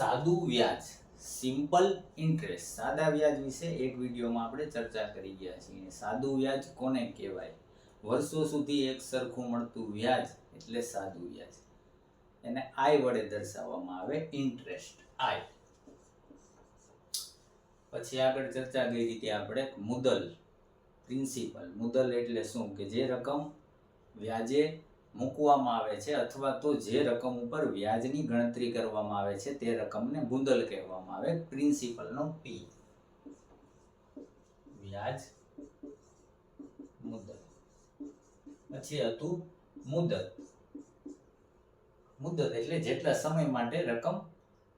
સાદું વ્યાજ simple interest સાદા વ્યાજ વિશે એક વિડીયોમાં આપણે ચર્ચા કરી ગયા છીએ. સાદું વ્યાજ કોને કહેવાય? વર્ષો સુધી એક સરખું મળતું વ્યાજ એટલે સાદું વ્યાજ. એને આય વડે દર્શાવવામાં આવે ઇન્ટરેસ્ટ આય પછી આગળ ચર્ચા કરી રીતે આપણે મુદલ પ્રિન્સિપલ મુદલ એટલે શું? કે જે રકમ વ્યાજે મૂકવામાં આવે છે અથવા તો જે રકમ ઉપર વ્યાજની ગણતરી કરવામાં આવે છે તે રકમને મુદલ કહેવામાં આવે, પ્રિન્સિપલનો પી. વ્યાજ મુદલ પછી હતું મુદત. મુદત એટલે જેટલા સમય માટે રકમ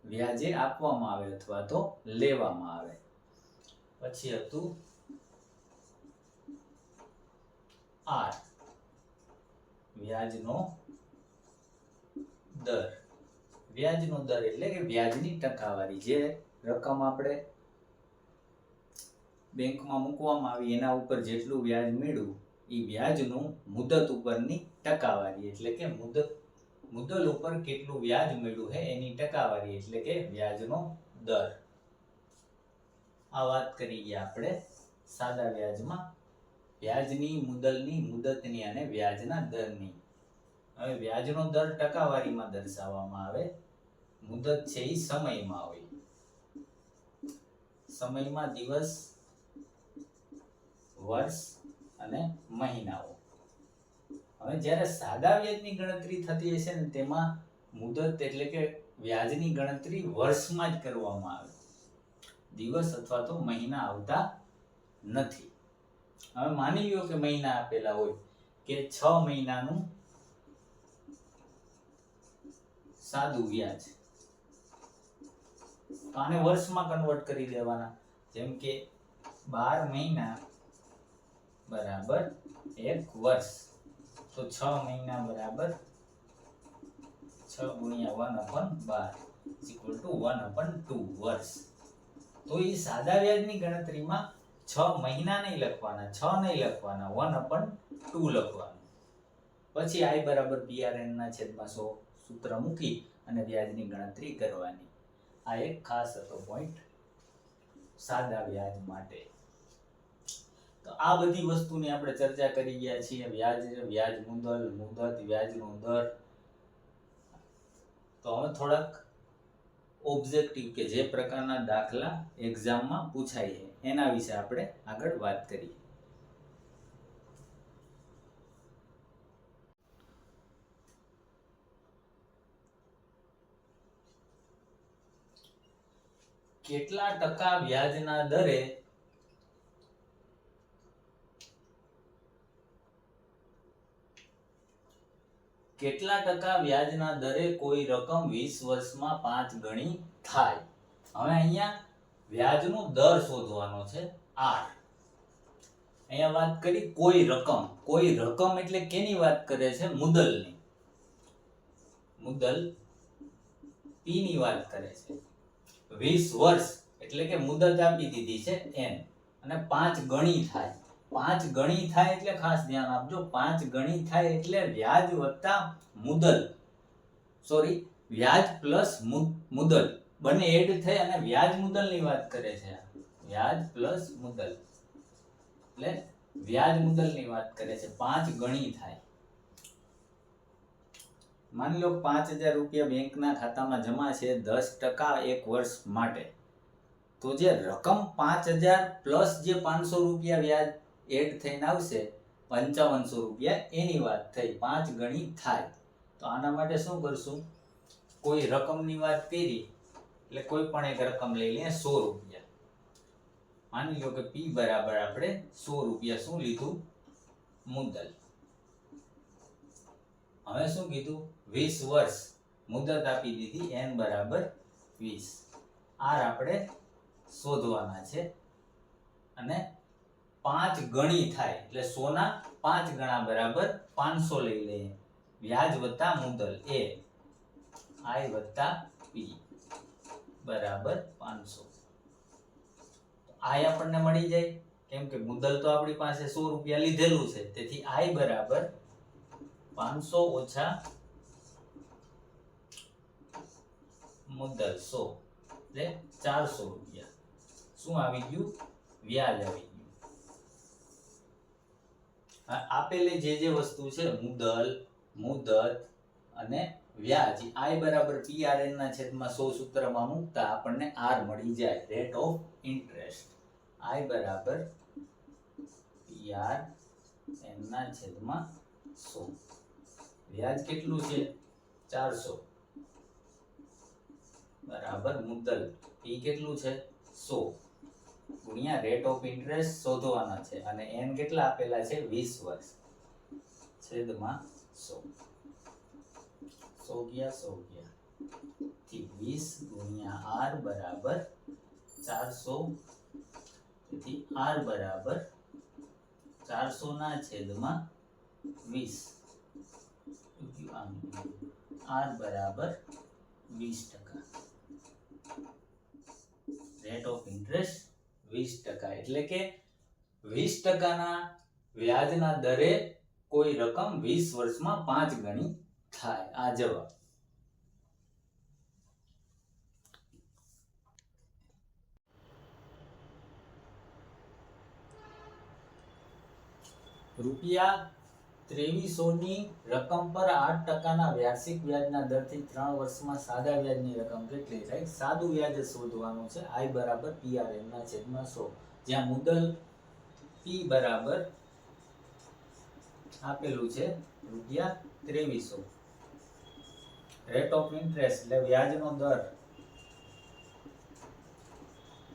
વ્યાજે આપવામાં આવે અથવા તો લેવામાં આવે. પછી હતું આર. વ્યાજનો દર. વ્યાજનો દર એટલે કે વ્યાજની ટકાવારી જે રકમ આપણે બેંકમાં મૂકવામાં આવી, એના ઉપર જેટલું વ્યાજ મેળવું એ વ્યાજનું મુદત ઉપરની ટકાવારી એટલે કે મુદત મુદ્દલ ઉપર કેટલું વ્યાજ મળ્યું છે એની ટકાવારી એટલે કે વ્યાજનો દર. આ વાત કરી ગયા આપણે સાદા વ્યાજમાં. વ્યાજની મુદલની મુદતની અને વ્યાજના દરની. હવે વ્યાજનો દર ટકાવારીમાં દર્શાવવામાં આવે. મુદત છે એ સમયમાં હોય. સમયમાં દિવસ, વર્ષ અને મહિનાઓ. હવે જ્યારે સાદા વ્યાજની ગણતરી થતી હશે ને તેમાં મુદત એટલે કે વ્યાજની ગણતરી વર્ષમાં જ કરવામાં આવે. દિવસ અથવા તો મહિના આવતા નથી. હવે માની લ્યો કે મહિના આપેલા હોય, કે છ મહિનાનું સાદું વ્યાજ. તો આને વર્ષમાં કન્વર્ટ કરી દેવાના. જેમ કે બાર મહિના બરાબર એક વર્ષ. તો છ મહિના બરાબર છ ગુણ્યા one upon bar equal to one upon two વર્ષ. તો એ સાદા વ્યાજની ગણતરીમાં છ મહિના નહીં લખવાના, છ નહીં લખવાના વન અપન ટુ લખવાનું. પછી આઈ બરાબર પીઆરએન ના છેદમાં સો સૂત્ર મૂકી અને વ્યાજની ગણતરી કરવાની. આ એક ખાસ હતો પોઈન્ટ સાદા વ્યાજ માટે. તો આ બધી વસ્તુની આપણે ચર્ચા કરી ગયા છીએ. વ્યાજ વ્યાજ મુદલ મુદત વ્યાજનો દર. તો હવે થોડાક ઓબ્જેક્ટિવ કે જે પ્રકારના દાખલા એક્ઝામમાં પૂછાય છે. એના વિશે આપણે આગળ વાત કરીએ. કેટલા ટકા વ્યાજના દરે કેટલા ટકા વ્યાજના દરે કોઈ રકમ 20 વર્ષમાં પાંચ ગણી થાય? હવે અહીંયા વ્યાજનો દર શોધવાનો છે આર. અહીંયા વાત કરી કોઈ રકમ. કોઈ રકમ એટલે કેની વાત કરે છે? મુદલની. મુદલ પી ની વાત કરે છે. 20 વર્ષ એટલે કે મુદત આપી દીધી છે એન. અને પાંચ ગણી થાય. પાંચ ગણી થાય એટલે ખાસ ધ્યાન આપજો. પાંચ ગણી થાય એટલે વ્યાજ વત્તા મુદલ. સોરી વ્યાજ પ્લસ મુદલ. બંને એડ થઈ અને વ્યાજ મુદલની વાત કરે છે. વ્યાજ પ્લસ મુદલ. એટલે વ્યાજ મુદલની વાત કરે છે. પાંચ ગણી થાય. માની લો પાંચ હજાર રૂપિયા બેંકના ખાતામાં જમા છે દસ ટકા એક વર્ષ માટે. તો જે રકમ પાંચ હજાર પ્લસ જે પાંચસો રૂપિયા વ્યાજ એડ થઈને આવશે, પંચાવનસો રૂપિયા એની વાત થઈ, પાંચ ગણી થાય. તો આના માટે શું કરશું? કોઈ રકમની વાત કરી, એટલે કોઈ પણ એક રકમ લઈ લઈએ સો રૂપિયા. માની લો કે પી બરાબર આપણે સો રૂપિયા શું લીધું? મુદ્દલ હવે શું કીધું? વીસ વર્ષ. મુદત આપી દીધી, એન બરાબર વીસ. આર આપણે શોધવાના છે. અને પાંચ ગણી થાય, એટલે સોના પાંચ ગણા બરાબર પાંચસો લઈ લઈએ વ્યાજ વત્તા મુદલ, એ. આઈ વત્તા પી. બરાબર પાંચસો. આઈ આપણને મળી જાય. કેમ કે મુદલ તો આપણી પાસે સો રૂપિયા લીધેલું છે, તેથી આઈ બરાબર પાંચસો ઓછા મુદ્દલ સો, એટલે ચારસો રૂપિયા. શું આવી ગયું? વ્યાજ આવી આપેલી જે જે વસ્તુ છે, મુદલ, મુદત અને વ્યાજ, આઈ બરાબર પીઆરએન ના છેદમાં સો સૂત્રમાં મૂકતા આપણને આર મળી જાય, રેટ ઓફ ઇન્ટરેસ્ટ. આઈ બરાબર પીઆર એન ના છેદમાં સો. વ્યાજ કેટલું છે? ચારસો. બરાબર મુદ્દલ પી કેટલું છે? સો. ગુણ્યા રેટ ઓફ ઇન્ટરેસ્ટ શોધવાના છે અને એન કેટલા આપેલા છે? વીસ વર્ષ. છેદમાં સો. સો ગયા સો ગયા. થી વીસ ગુણ્યા આર બરાબર ચારસો. તેથી આર બરાબર ચારસો ના છેદમાં વીસ. આર બરાબર વીસ ટકા. રેટ ઓફ ઇન્ટરેસ્ટ વીસ ટકા. એટલે કે વીસ ટકાના વ્યાજના દરે કોઈ રકમ વીસ વર્ષમાં પાંચ ગણી થાય. આ જવાબ. રૂપિયા ત્રેવીસો ની રકમ પર આઠ ટકાના વાર્ષિક વ્યાજના દરથી ત્રણ વર્ષમાં સાદા વ્યાજની રકમ કેટલી? થાય સાદું વ્યાજ શોધવાનું છે. આઈ બરાબર પીઆરએમ ના છેદમાં સો. જ્યાં મુદ્દલ પી બરાબર આપેલું છે રૂપિયા ત્રેવીસો. રેટ ઓફ ઇન્ટરેસ્ટ એટલે વ્યાજનો દર.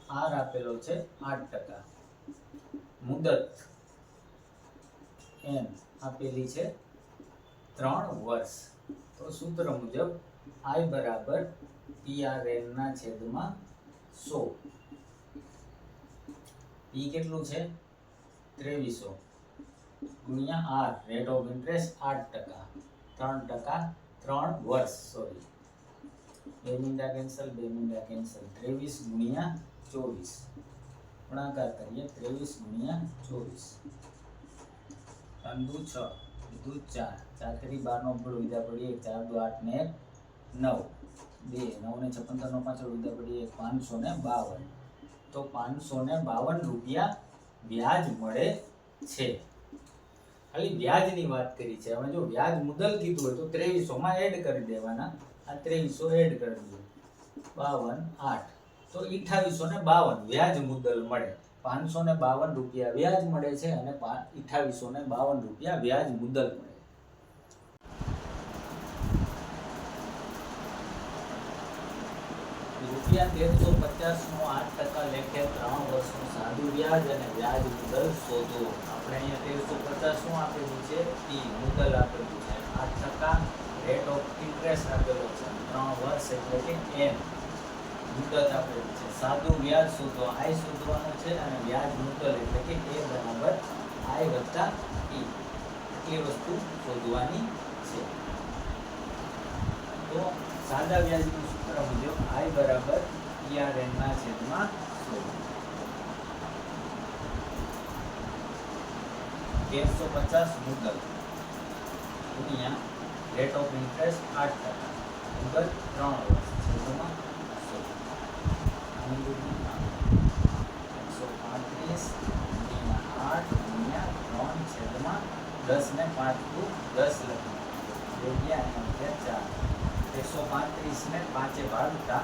આર આપેલો છે આઠ ટકા. મુદત, એન. આપેલી છે. ત્રણ વર્ષ. તો સૂત્ર મુજબ આઈ બરાબર પીઆરએનના છેદમાં સો. પી કેટલું છે? ત્રેવીસો. ગુણ્યા આર રેટ ઓફ ઇન્ટરેસ્ટ આઠ ટકા. ત્રણ ટકા ત્રણ વર્ષ સોરી બે મીંડા કેન્સલ બે મીંડા કેન્સલ ત્રેવીસ ગુણ્યા ચોવીસ. ગુણાકાર કરીએ, ત્રેવીસ ગુણ્યા ચોવીસ. ત્રણ દુ છ, દુ ચાર. ચાર તરી બાર નો ભળ વિધા પડીએ ચાર, દુ આઠ ને એક, નવ. બે, નવ ને છપ્પન નો પાછળ વિધા પડીએ પાંચસો ને બાવન. તો પાંચસો ને બાવન રૂપિયા વ્યાજ મળે છે. ખાલી વ્યાજની વાત કરી છે. હવે જો વ્યાજ મુદલ કીધું હોય તો ત્રેવીસો માં એડ કરી દેવાના. આ ત્રેવીસો એડ કરી દો બાવન, આઠ. તો અઠાવીસો ને બાવન વ્યાજ મુદલ મળે. પાંચસો ને બાવન રૂપિયા વ્યાજ મળે છે અને અઠાવીસો ને બાવન રૂપિયા વ્યાજ મુદ્દલ મળે રૂપિયા તેરસો પચાસનું આઠ ટકા લેખે ત્રણ વર્ષનું સાદું વ્યાજ અને વ્યાજ મુદ્દલ શોધો. આપણે અહીંયા તેરસો પચાસનું આપેલું છે. ટી મુદ્દલ આપેલું છે. આઠ ટકા રેટ ઓફ ઇન્ટરેસ્ટ આપેલો છે. ત્રણ વર્ષ એટલે કે એન મુદત આપેલી છે સાદું વ્યાજ શોધો આઈ શોધવાનું છે અને વ્યાજ મુદ્દલ એટલે કે એ બરાબર આઈ વત્તા ઈ. એટલી વસ્તુ શોધવાની છે. તો સાદા વ્યાજનું સૂત્ર મુજબ આઈ બરાબર ERN ના છેદમાં સો. તેરસો પચાસ મુદ્દલ ગુણ્યા રેટ ઓફ ઇન્ટરેસ્ટ આઠ ટકા. મુદ્દલ ત્રણ વર્ષ છેદમાં સો એકસો પાંત્રીસ ગુણ્યા આઠ ગુણ્યા ત્રણ છેદમાં દસ ને પાંચ ટુ દસ લખી યોગ્ય અને અગિયાર ચાર એકસો પાંત્રીસ ને પાંચે ભાગતા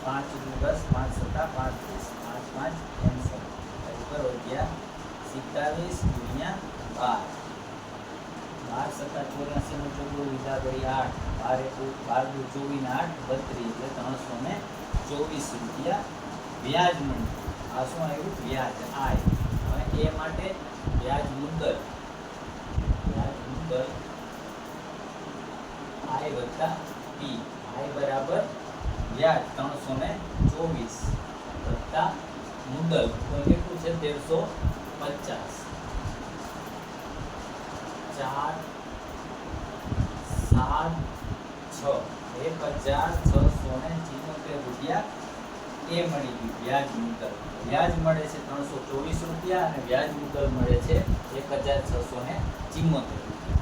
પાંચ દુ દસ પાંચ સત્તા પાંત્રીસ પાંચ પાંચ કેન્સલ ઉપર અગિયાર સિત્તાવીસ ગુણ્યા બાર બાર સત્તા ચોર્યાસી નો ચોગડો લીધા કરી આઠ બાર એકુ બાર દુ ચોવીસ ને આઠ બત્રીસ એટલે ત્રણસો ને ચોવીસ રૂપિયા વ્યાજ મળ્યું આ શું આવ્યું? વ્યાજ. આય હવે એ માટે વ્યાજ મુદ્દલ. વ્યાજ મુદ્દલ. આય વત્તા પી. આય બરાબર વ્યાજ ત્રણસો ને ચોવીસ વત્તા મુદ્દલ. તો કેટલું છે? તેરસો પચાસ. ચાર, સાત, છ. એક હજાર છસો ને રૂપિયા એ મળી ગયું. વ્યાજ મુદ્દલ. વ્યાજ મળે છે ત્રણસો ચોવીસ રૂપિયા અને વ્યાજ મુદ્દલ મળે છે એક હજાર છસો ને ચિમોતેર રૂપિયા.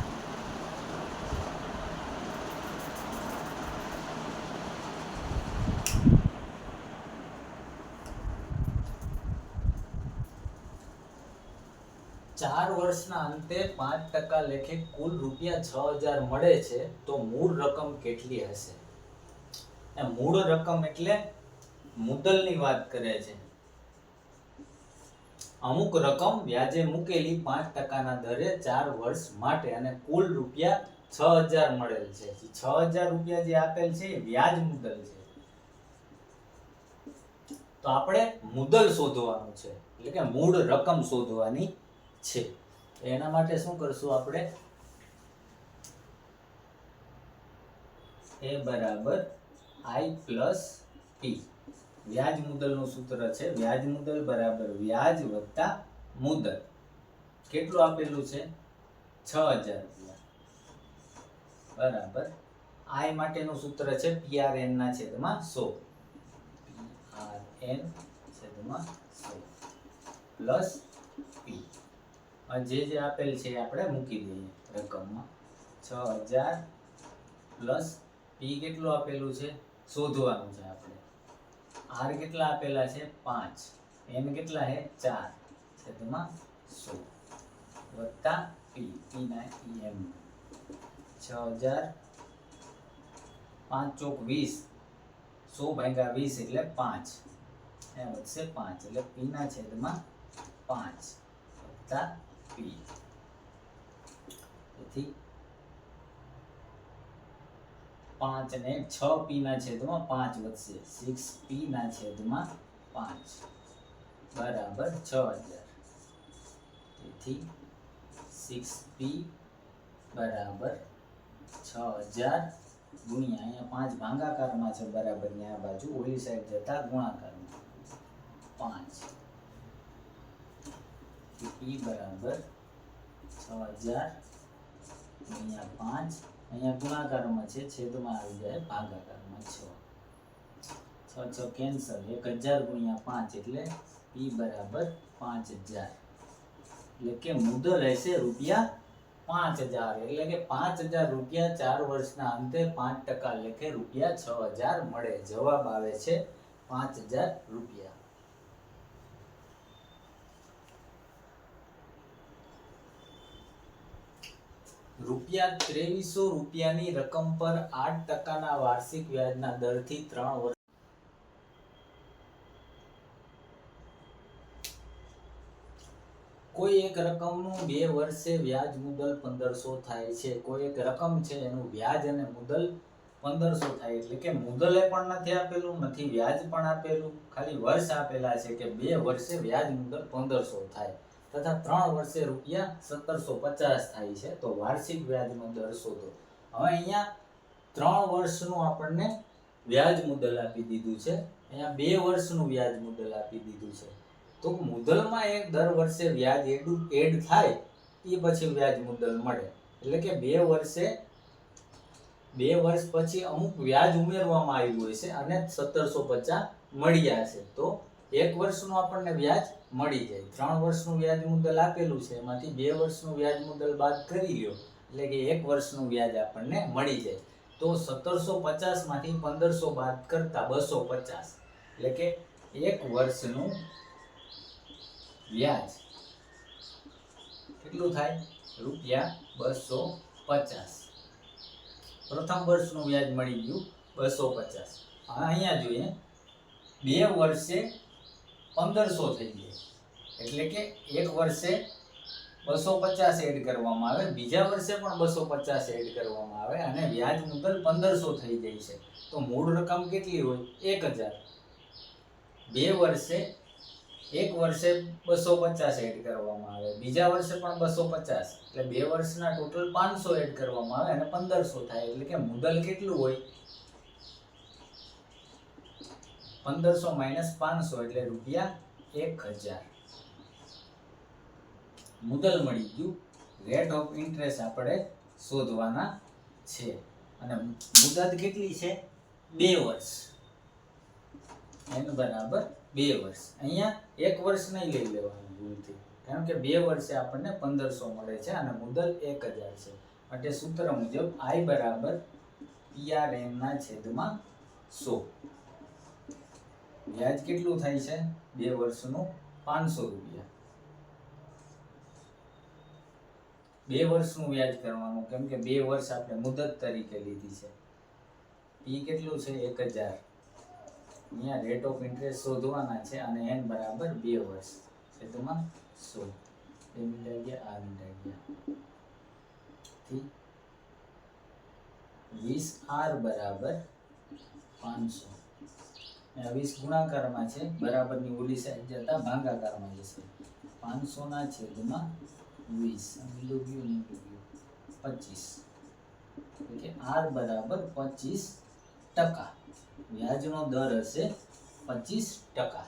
વર્ષના અંતે પાંચ ટકા લેખે કુલ રૂપિયા છ હજાર મળે છે, તો મૂળ રકમ કેટલી હશે? મૂળ રકમ એટલે મુદ્દલની વાત કરે છે. અમુક રકમ વ્યાજે મૂકેલી પાંચ ટકાના દરે ચાર વર્ષ માટે અને કુલ રૂપિયા છ હજાર મળેલ છે. છ હજાર રૂપિયા જે આપેલ છે એ વ્યાજ મુદ્દલ છે. તો આપણે મુદ્દલ શોધવાનું છે. એટલે કે મૂળ રકમ શોધવાની છે. એના માટે શું કરશું આપણે? એ બરાબર આઈ પ્લસ પી વ્યાજ મુદલનું સૂત્ર છે. વ્યાજ મુદલ બરાબર વ્યાજ વત્તા મુદલ. કેટલું આપેલું છે? છ હજાર રૂપિયા. બરાબર. આઈ માટેનું સૂત્ર છે પીઆરએન ના છેદમાં સો. પીઆરએન છેદમાં સો. પ્લસ જે જે આપેલ છે એ આપણે મૂકી દઈએ રકમમાં. છ હજાર પ્લસ પી કેટલું આપેલું છે? શોધવાનું છે આપણે. આર કેટલા આપેલા છે? પાંચ. એન કેટલા છે? ચાર. છેદમાં સો. વત્તા પી પી ના એમ છ હજાર પાંચ ચોક વીસ. સો ભાગ્યા વીસ એટલે પાંચ. એ વધશે પાંચ. એટલે પી ના છેદમાં પાંચ. વત્તા પી તેથી પાંચ ને છ પી ના છેદમાં પાંચ વધશે. સિક્સ પી ના છેદમાં પાંચ. બરાબર છ હજાર. તેથી સિક્સ પી બરાબર છ હજાર ગુણ્યા અહીંયા પાંચ ભાંગાકારમાં છે. બરાબર આ બાજુ ઓલી સાઈડ જતા ગુણાકારમાં. પાંચ. પી બરાબર છ હજાર અહીંયા પાંચ. અહીંયા ગુણાકારમાં છે, છેદમાં આવી જાય ભાગાકારમાં છ. છ છ કેન્સલ એક હજાર ગુણ્યા પાંચ એટલે પી બરાબર પાંચ હજાર. એટલે કે મુદ્દો રહેશે રૂપિયા પાંચ હજાર. એટલે કે પાંચ હજાર રૂપિયા ચાર વર્ષના અંતે પાંચ ટકા લેખે રૂપિયા છ હજાર મળે. જવાબ આવે છે પાંચ હજાર રૂપિયા. રૂપિયા ત્રેવીસો રૂપિયાની રકમ પર આઠ ટકાના વાર્ષિક વ્યાજના દરથી ત્રણ વર્ષ કોઈ એક રકમનું બે વર્ષે વ્યાજ મુદલ પંદરસો થાય છે. કોઈ એક રકમ છે એનું વ્યાજ અને મુદલ પંદરસો થાય. એટલે કે મુદલે પણ નથી આપેલું, નથી વ્યાજ પણ આપેલું. ખાલી વર્ષ આપેલા છે કે બે વર્ષે વ્યાજ મુદલ પંદરસો થાય. તથા ત્રણ વર્ષે રૂપિયા સત્તરસો પચાસ થાય છે. તો વાર્ષિક વ્યાજનો દર શોધો. હવે અહીંયા ત્રણ વર્ષનું આપણને વ્યાજ મુદલ આપી દીધું છે. અહીંયા બે વર્ષનું વ્યાજ મુદલ આપી દીધું છે. તો મુદ્દલમાં એક દર વર્ષે વ્યાજ એડું એડ થાય, એ પછી વ્યાજ મુદલ મળે. એટલે કે બે વર્ષે, બે વર્ષ પછી અમુક વ્યાજ ઉમેરવામાં આવ્યું હોય છે અને સત્તરસો પચાસ મળ્યા છે. તો એક વર્ષનું આપણને વ્યાજ મળી જાય. ત્રણ વર્ષનું વ્યાજ મુદલ આપેલું છે, એમાંથી બે વર્ષનું વ્યાજ મુદલ બાદ કરી લ્યો, એટલે કે એક વર્ષનું વ્યાજ આપણને મળી જાય. તો સત્તરસો પચાસમાંથી પંદરસો બાદ કરતા બસો પચાસ, એટલે કે એક વર્ષનું વ્યાજ. કેટલું થાય? રૂપિયા બસો પચાસ. પ્રથમ વર્ષનું વ્યાજ મળી ગયું બસો પચાસ. અહીંયા જોઈએ, બે વર્ષે પંદરસો થઈ જાય એટલે કે એક વર્ષે બસો પચાસ એડ કરવામાં આવે. બીજા વર્ષે પણ બસો પચાસ એડ કરવામાં આવે અને વ્યાજ મુદ્દલ પંદરસો થઈ જાય છે. તો મૂળ રકમ કેટલી હોય? એક હજાર. બે વર્ષે, એક વર્ષે બસો પચાસ એડ કરવામાં આવે. બીજા વર્ષે પણ બસો પચાસ. એટલે બે વર્ષના ટોટલ પાંચસો એડ કરવામાં આવે અને પંદરસો થાય. એટલે કે મુદલ કેટલું હોય? પંદરસો માઇનસ પાંચસો એટલે રૂપિયા એક હજાર. મુદલ મળી ગયું. રેટ ઓફ ઇન્ટરેસ્ટ આપણે શોધવાના છે. અને મુદત કેટલી છે? બે વર્ષ. એન બરાબર બે વર્ષ. અહીંયા એક વર્ષ નહીં લઈ લેવાનું ભૂલથી. કારણ કે બે વર્ષે આપણને પંદરસો મળે છે અને મુદલ એક હજાર છે. માટે સૂત્ર મુજબ આઈ બરાબર પીઆરએન ના છેદમાં સો. વ્યાજ કેટલું થાય છે? બે વર્ષનું પાંચસો રૂપિયા. બે વર્ષનું વ્યાજ કરવાનું, કેમ કે બે વર્ષ આપણે મુદત તરીકે લીધી છે. એ કેટલું છે? એક હજાર. અહીંયા રેટ ઓફ ઇન્ટરેસ્ટ શોધવાના છે અને એન બરાબર બે વર્ષ. છેદમાં સો. બે મિનિટ ગયા, આ મિનિટ ગયા. વીસ આર બરાબર પાંચસો. વીસ ગુણાકારમાં છે, બરાબરની ઓલી સાઈડ જતા ભાગાકારમાં જશે પાંચસોના છેદમાં વીસ મિલું ગયું નીકળી ગયું. પચીસ. એટલે આર બરાબર પચીસ ટકા. વ્યાજનો દર હશે પચીસ ટકા.